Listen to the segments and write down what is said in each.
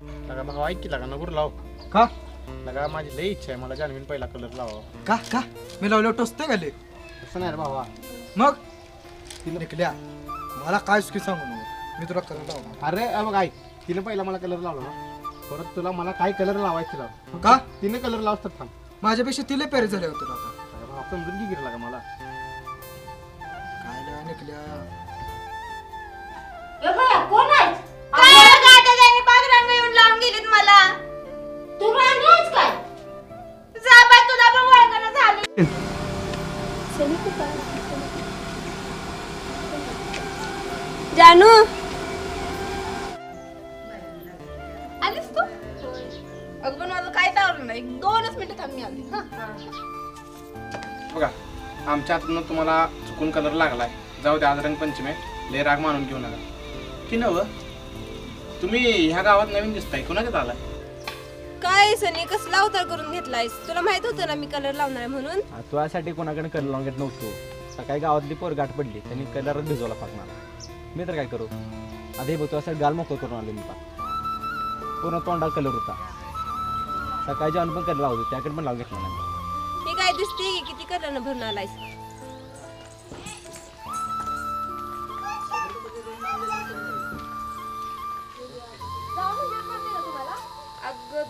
ऐक की लागा नको लाव. का? लगा माझी लई इच्छा आहे मला जान्हवीन पहिला कलर लावा का? का? मी लावलं टोचते गाले तसं नाही रे भावा. मग? निकल्या. मला काय चुकी सांगू नको मी तुला कलर लावणार. अरे अ बघ ऐक. तिने पहिला मला कलर लावला ना परत तुला मला काय कलर लावायचे लाव. का? तिने कलर लावस तर थांब. माझ्यापेक्षा तिला पेरे झाले होते आता. अरे भावा समजून घे लागा मला. काय लय निकल्या? जानू। आलीस तू? अगं पण माझं काय आवडलं नाही? एक दोनच मिनिटं थांब मी आली. हा. बघा आमच्या हातून तुम्हाला चुकून कलर लागलाय. जाऊ द्या आज रंगपंचमी आहे. लय राग मानून घेऊ नका की नव? तुम्ही ह्या गावात नवीन दिसताय. कुणाच्यात आलाय? काय सनी कसला अवतार करून घेतलायस? तुला माहीत होतं ना मी कलर लावणार आहे म्हणून? आ, तू यासाठी कोणाकडे कलर लावून घेत नव्हतो. सकाळी गावातली पोर गाठ पडली त्यांनी कलरच भिजवला फाकणार मी तर काय करू? हे बघ तुझ्यासाठी गाल मोकळं करून आलो मी पा पूर्ण तोंडा कलर होता. सकाळी जेवण पण कलर लावतो त्याकडे पण लावून घेतला नाही. हे काय दिसते की किती कलर भरून आलायस?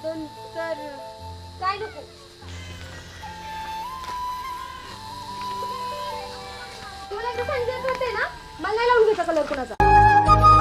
अगं तर काय नको? तुला एकदा सांगितलं होते ना? मला लावून घ्यायचा कलर कोणाचा.